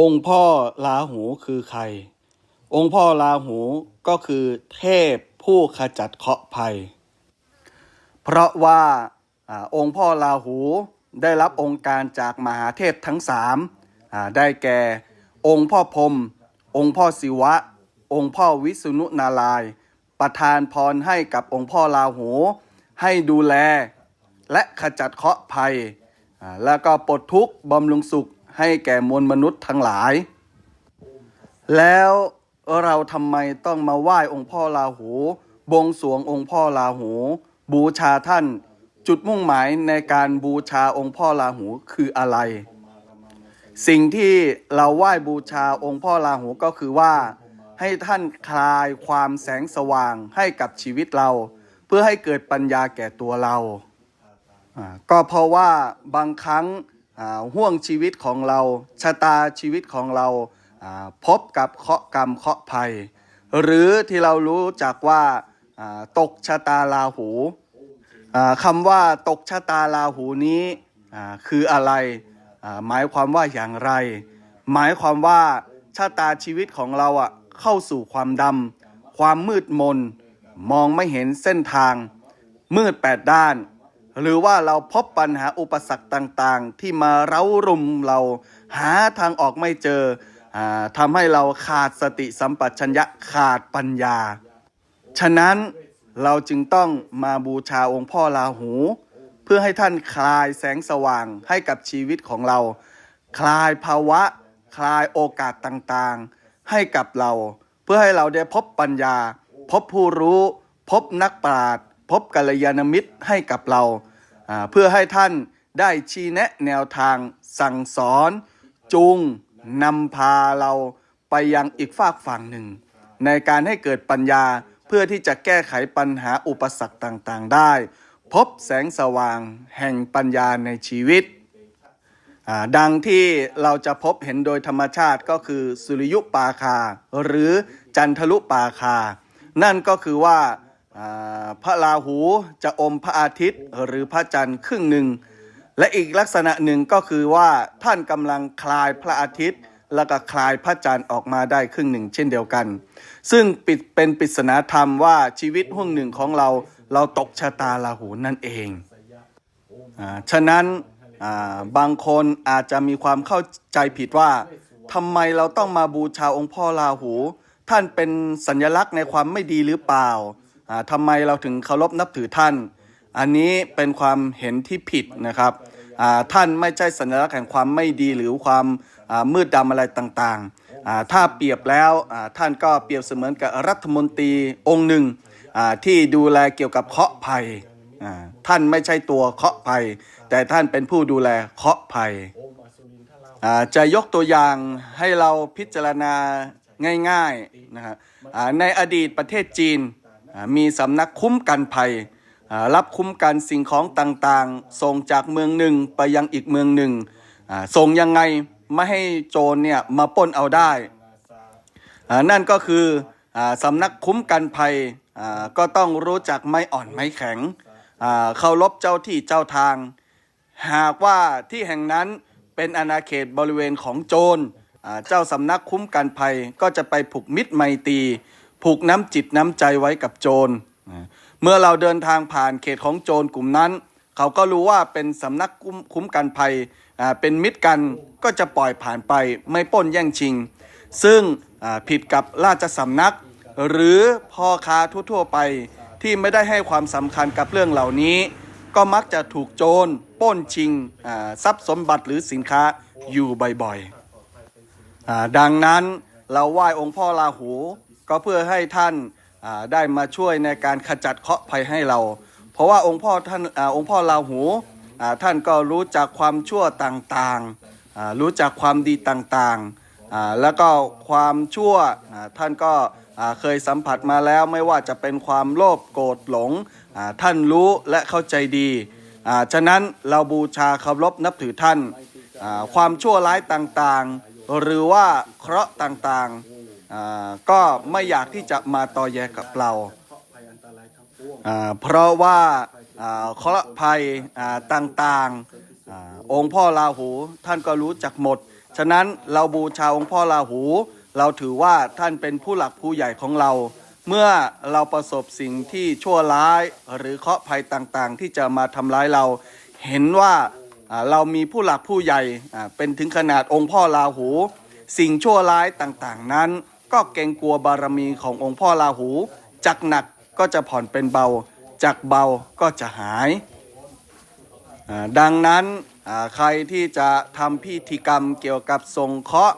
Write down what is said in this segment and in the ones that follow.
องค์พ่อลาหูคือใคร องค์พ่อลาหูก็คือเทพผู้ขจัดเคราะห์ภัย เพราะว่าอองค์พ่อลาหูได้รับองค์การจากมหาเทพทั้งสามได้แก่องค์พ่อพรมองค์พ่อศิวะ องค์พ่อวิษณุนาราย ประทานพรให้กับองค์พ่อลาหู ให้ดูแลและขจัดเคราะห์ภัย แล้วก็ปลดทุกข์บำรุงสุข ให้แก่มวลมนุษย์ทั้งหลาย แล้วเราทำไมต้องมาไหว้องค์พ่อลาหูบวงสวงองค์พ่อลาหู บูชาท่าน จุดมุ่งหมายในการบูชาองค์พ่อลาหูคืออะไร สิ่งที่เราไหว้บูชาองค์พ่อลาหูก็คือว่า ให้ท่านคลายความแสงสว่างให้กับชีวิตเรา เพื่อให้เกิดปัญญาแก่ตัวเราอ่าก็เพราะว่าบางครั้ง ห่วงชีวิตของเราชะตาชีวิตของเราพบกับเคาะกรรมเคาะภัย หรือที่เรารู้จักว่าตกชะตาราหูคำว่าตกชะตาราหูนี้คืออะไรหมายความว่าอย่างไร หมายความว่าชะตาชีวิตของเราอะเข้าสู่ความดำความมืดมน มองไม่เห็นเส้นทาง มืดแปดด้าน หรือว่าเราพบปัญหาอุปสรรคต่างๆ ที่มาเร้ารุมเราหาทางออกไม่เจออาทำให้เราขาดสติสัมปชัญญะขาดปัญญา ฉะนั้นเราจึงต้องมาบูชาองค์พ่อลาหู เพื่อให้ท่านคลายแสงสว่างให้กับชีวิตของเรา คลายภาวะ คลายโอกาสต่างๆ ให้กับเรา เพื่อให้เราได้พบปัญญา พบผู้รู้ พบนักปราชญ์ พบกัลยาณมิตรให้กับเรา เพื่อให้ท่านได้ชี้แนะแนวทางสั่งสอน จูงนำพาเราไปยังอีกฝากฝั่งหนึ่ง ในการให้เกิดปัญญาเพื่อที่จะแก้ไขปัญหาอุปสรรคต่างๆ ได้ พบแสงสว่างแห่งปัญญาในชีวิต ดังที่เราจะพบเห็นโดยธรรมชาติก็คือสุริยุปาคา หรือจันทรุปาคา นั่นก็คือว่า พระราหูจะอมพระอาทิตย์หรือพระจันทร์ครึ่งหนึ่ง และอีกลักษณะหนึ่งก็คือว่าท่านกำลังคลายพระอาทิตย์ แล้วก็คลายพระจันทร์ออกมาได้ครึ่งหนึ่ง เช่นเดียวกัน ซึ่งปิดเป็นปริศนาธรรมว่าชีวิตห่วงหนึ่งของเราเราตกชะตาราหูนั่นเองอฉะนั้นบางคนอาจจะมีความเข้าใจผิดว่าทำไมเราต้องมาบูชาองค์พ่อราหู ท่านเป็นสัญลักษณ์ในความไม่ดีหรือเปล่า ทำไมเราถึงเคารพนับถือท่าน อันนี้เป็นความเห็นที่ผิดนะครับท่านไม่ใช่สัญลักษณ์แห่งความไม่ดีหรือความมืดดำอะไรต่างๆ ถ้าเปรียบแล้วท่านก็เปรียบเสมือนกับรัฐมนตรีองค์หนึ่งที่ดูแลเกี่ยวกับเคาะภัยท่านไม่ใช่ตัวเคาะภัย แต่ท่านเป็นผู้ดูแลเคาะภัยจะยกตัวอย่างให้เราพิจารณาง่ายๆนะครับในอดีตประเทศจีน มีสำนักคุ้มกันภัย รับคุ้มกันสิ่งของต่างๆ ส่งจากเมืองหนึ่งไปยังอีกเมืองหนึ่ง ส่งยังไงไม่ให้โจรเนี่ยมาปล้นเอาได้ นั่นก็คืออสำนักคุ้มกันภัยก็ต้องรู้จักไม้อ่อนไม้แข็งเคารพเจ้าที่เจ้าทาง หากว่าที่แห่งนั้นเป็นอาณาเขตบริเวณของโจรเจ้าสำนักคุ้มกันภัยก็จะไปผูกมิตรไมตรี ผูกน้ำจิตน้ำใจไว้กับโจร เมื่อเราเดินทางผ่านเขตของโจรกลุ่มนั้น เขาก็รู้ว่าเป็นสำนักคุ้มกันภัย เป็นมิตรกันก็จะปล่อยผ่านไปไม่ป้นแย่งชิง ซึ่งผิดกับราชสำนัก หรือพ่อค้าทั่วๆไปที่ไม่ได้ให้ความสำคัญกับเรื่องเหล่านี้ ก็มักจะถูกโจรป้นชิงทรัพย์สมบัติหรือสินค้าอยู่บ่อยๆดังนั้นเราไหว้องค์พ่อราหู ก็เพื่อให้ท่านได้มาช่วยในการขจัดเคราะห์ภัยให้เรา เพราะว่าองค์พ่อท่านอองค์พ่อราหูท่านก็รู้จักความชั่วต่างๆ รู้จักความดีต่างๆ แล้วก็ความชั่วท่านก็เคยสัมผัสมาแล้วไม่ว่าจะเป็นความโลภโกรธหลงท่านรู้และเข้าใจดีฉะนั้นเราบูชาเคารพนับถือท่าน ความชั่วร้ายต่างๆ หรือว่าเคราะห์ต่างๆ ก็ไม่อยากที่จะมาต่อแยกับเรา เพราะว่าอ่าเคราะห์ภัยต่างๆ องค์พ่อราหูท่านก็รู้จักหมด ฉะนั้นเราบูชาองค์พ่อราหู เราถือว่าท่านเป็นผู้หลักผู้ใหญ่ของเรา เมื่อเราประสบสิ่งที่ชั่วร้ายหรือเคราะห์ภัยต่างๆ ที่จะมาทำร้ายเรา เห็นว่าเรามีผู้หลักผู้ใหญ่เป็นถึงขนาดองค์พ่อราหู สิ่งชั่วร้ายต่างๆนั้น ก็เกรงกลัวบารมีขององค์พ่อราหูจากหนักก็จะผ่อนเป็นเบาจากเบาก็จะหาย ดังนั้นใครที่จะทำพิธีกรรมเกี่ยวกับทรงเคราะห์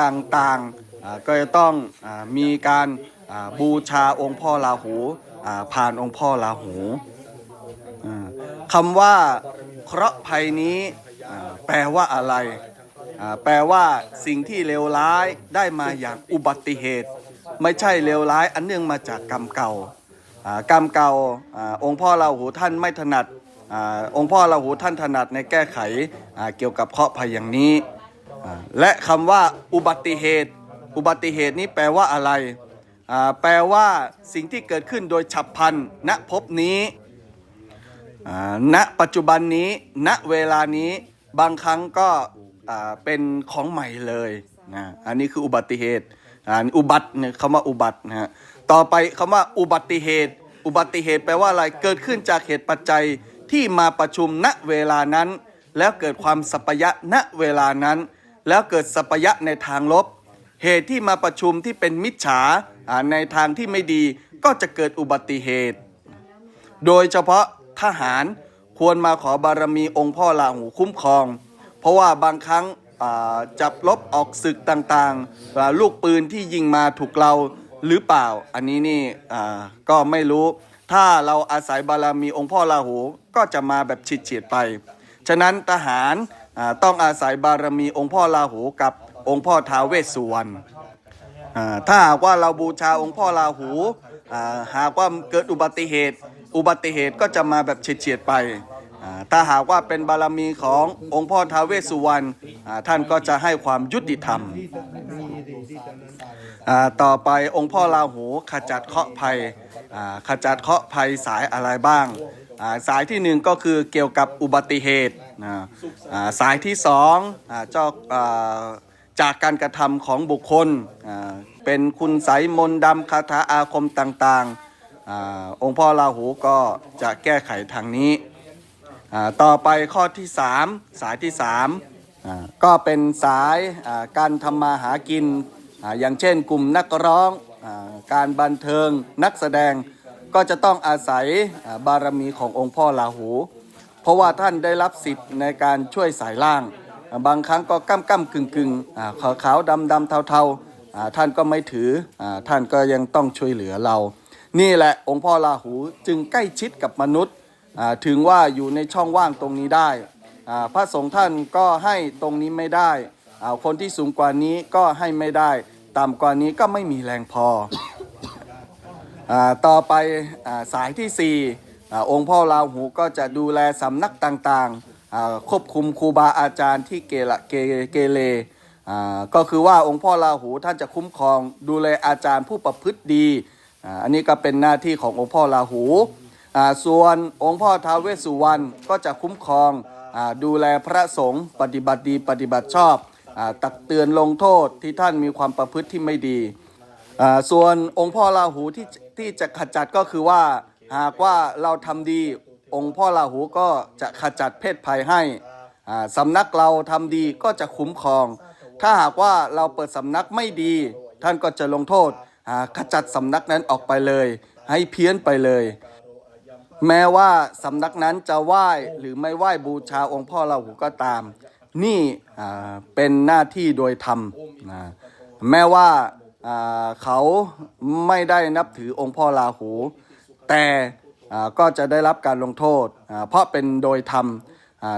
ต่างๆ ก็จะต้องอมีการบูชาองค์พ่อราหูผ่านองค์พ่อราหูคำว่าเคราะห์ภัยนี้แปลว่าอะไร แปลว่าสิ่งที่เลวร้ายได้มาอย่างอุบัติเหตุ ไม่ใช่เลวร้ายอันเนื่องมาจากกรรมเก่ากรรมเก่าอองค์พ่อเราหูท่านไม่ถนัดอองค์พ่อเราหูท่านถนัดในแก้ไขเกี่ยวกับเคราะห์ภัยอย่างนี้ และคำว่าอุบัติเหตุ อุบัติเหตุนี้แปลว่าอะไร แปลว่าสิ่งที่เกิดขึ้นโดยฉับพลันณภพนี้ณปัจจุบันนี้ณเวลานี้บางครั้งก็ อ่าเป็นของใหม่เลยนะอันนี้คืออุบัติเหตุอ่าอุบัติเนี่ยคำว่าอุบัตินะฮะต่อไปคำว่าอุบัติเหตุ อุบัติเหตุแปลว่าอะไรเกิดขึ้นจากเหตุปัจจัยที่มาประชุมณเวลานั้น แล้วเกิดความสัปยะณเวลานั้น แล้วเกิดสัปยะในทางลบ เหตุที่มาประชุมที่เป็นมิจฉาในทางที่ไม่ดีก็จะเกิดอุบัติเหตุ โดยเฉพาะทหารควรมาขอบารมีองค์พ่อราหูคุ้มครอง ราะว่าบางครั้งจับลบออกศึกต่างๆ ลูกปืนที่ยิงมาถูกเราหรือเปล่า อันนี้นี่ก็ไม่รู้ ถ้าเราอาศัยบารมีองค์พ่อราหูก็จะมาแบบฉิดเฉียดไป ฉะนั้นทหารต้องอาศัยบารมีองค์พ่อราหูกับองค์พ่อท้าวเวสสุวรรณถ้าหากว่าเราบูชาองค์พ่อราหูหากว่าเกิดอุบัติเหตุ อุบัติเหตุก็จะมาแบบเฉียดๆไปอ่า ถ้าหากว่าเป็นบารมีขององค์พ่อท้าเวสสุวรรณท่านก็จะให้ความยุติธรรม ต่อไปองค์พ่อราหูขจัดเคาะภัยขจัดเคาะภัยสายอะไรบ้าง สายที่หนึ่งก็คือเกี่ยวกับอุบัติเหตุ สายที่สองอ่าเจ้าจากการกระทำของบุคคล เป็นคุณไสยมนต์ดำคาถาอาคมต่างๆอองค์พ่อราหูก็จะแก้ไขทางนี้ ต่อไปข้อที่ 3 สายที่3ก็เป็นสายการทำมาหากินออย่างเช่นกลุ่มนักร้องอการบันเทิงนักแสดงก็จะต้องอาศัยบารมีขององค์พ่อราหู เพราะว่าท่านได้รับสิทธิ์ในการช่วยสายล่าง บางครั้งก็ก้ำก้ำกึ่งกึ่งขาวขาวดำดำเทาเทาอ่าท่านก็ไม่ถืออท่านก็ยังต้องช่วยเหลือเรา นี่แหละองค์พ่อราหูจึงใกล้ชิดกับมนุษย์ ถึงว่าอยู่ในช่องว่างตรงนี้ได้ พระสงฆ์ท่านก็ให้ตรงนี้ไม่ได้ คนที่สูงกว่านี้ก็ให้ไม่ได้ ต่ำกว่านี้ก็ไม่มีแรงพออต่อไปอสายที่4ี่องค์พ่อราหูก็จะดูแลสำนักต่างๆ ควบคุมครูบาอาจารย์ที่เกละเกเกเรก็คือว่าองค์พ่อราหูท่านจะคุ้มครองดูแลอาจารย์ผู้ประพฤติดี อันนี้ก็เป็นหน้าที่ขององค์พ่อราหู ส่วนองค์พ่อท้าวเวสสุวรรณก็จะคุ้มครองอดูแลพระสงฆ์ปฏิบัติดีปฏิบัติชอบอตักเตือนลงโทษที่ท่านมีความประพฤติที่ไม่ดีส่วนองค์พ่อราหูที่ที่จะขจัดก็คือว่าหากว่าเราทำดีองค์พ่อราหูก็จะขจัดเพศภัยให้อ่าสำนักเราทำดีก็จะคุ้มครอง ถ้าหากว่าเราเปิดสำนักไม่ดี ท่านก็จะลงโทษขจัดสำนักนั้นออกไปเลย ให้เพี้ยนไปเลย แม้ว่าสำนักนั้นจะไหว้หรือไม่ไหว้บูชาองค์พ่อราหูก็ตาม นี่เป็นหน้าที่โดยธรรมนะแม้ว่าเขาไม่ได้นับถือองค์พ่อราหู แต่ก็จะได้รับการลงโทษ เพราะเป็นโดยธรรม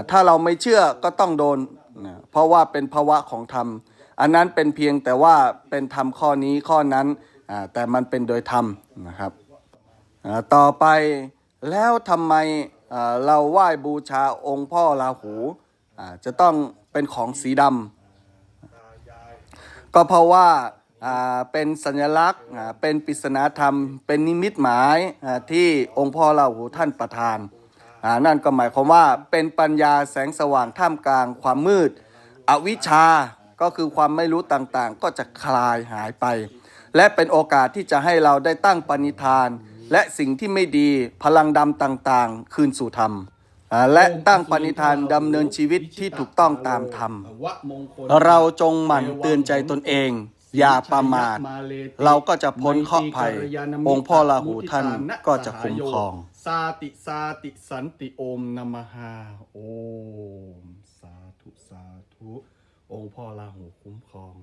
ถ้าเราไม่เชื่อก็ต้องโดน เพราะว่าเป็นภาวะของธรรม อันนั้นเป็นเพียงแต่ว่าเป็นธรรมข้อนี้ข้อนั้น แต่มันเป็นโดยธรรมนะครับ ต่อไป แล้วทำไมเราไหว้บูชาองค์พ่อราหูจะต้องเป็นของสีดำก็เพราะว่าเป็นสัญลักษณ์เป็นปริศนาธรรม เป็นนิมิตหมายที่องค์พ่อราหูท่านประทาน นั่นก็หมายความว่าเป็นปัญญาแสงสว่างท่ามกลางความมืด อวิชชาก็คือความไม่รู้ต่างๆ ก็จะคลายหายไป และเป็นโอกาสที่จะให้เราได้ตั้งปณิธาน และสิ่งที่ไม่ดีพลังดำต่างๆ คืนสู่ธรรม และตั้งปณิธานดำเนินชีวิตที่ถูกต้องตามธรรม เราจงหมั่นเตือนใจตนเอง อย่าประมาท เราก็จะพ้นเคราะห์ภัย องค์พ่อราหูท่านก็จะคุ้มครอง สาติสาติสันติโอมนมหาโอม สาธุ สาธุ องค์พ่อราหูคุ้มครอง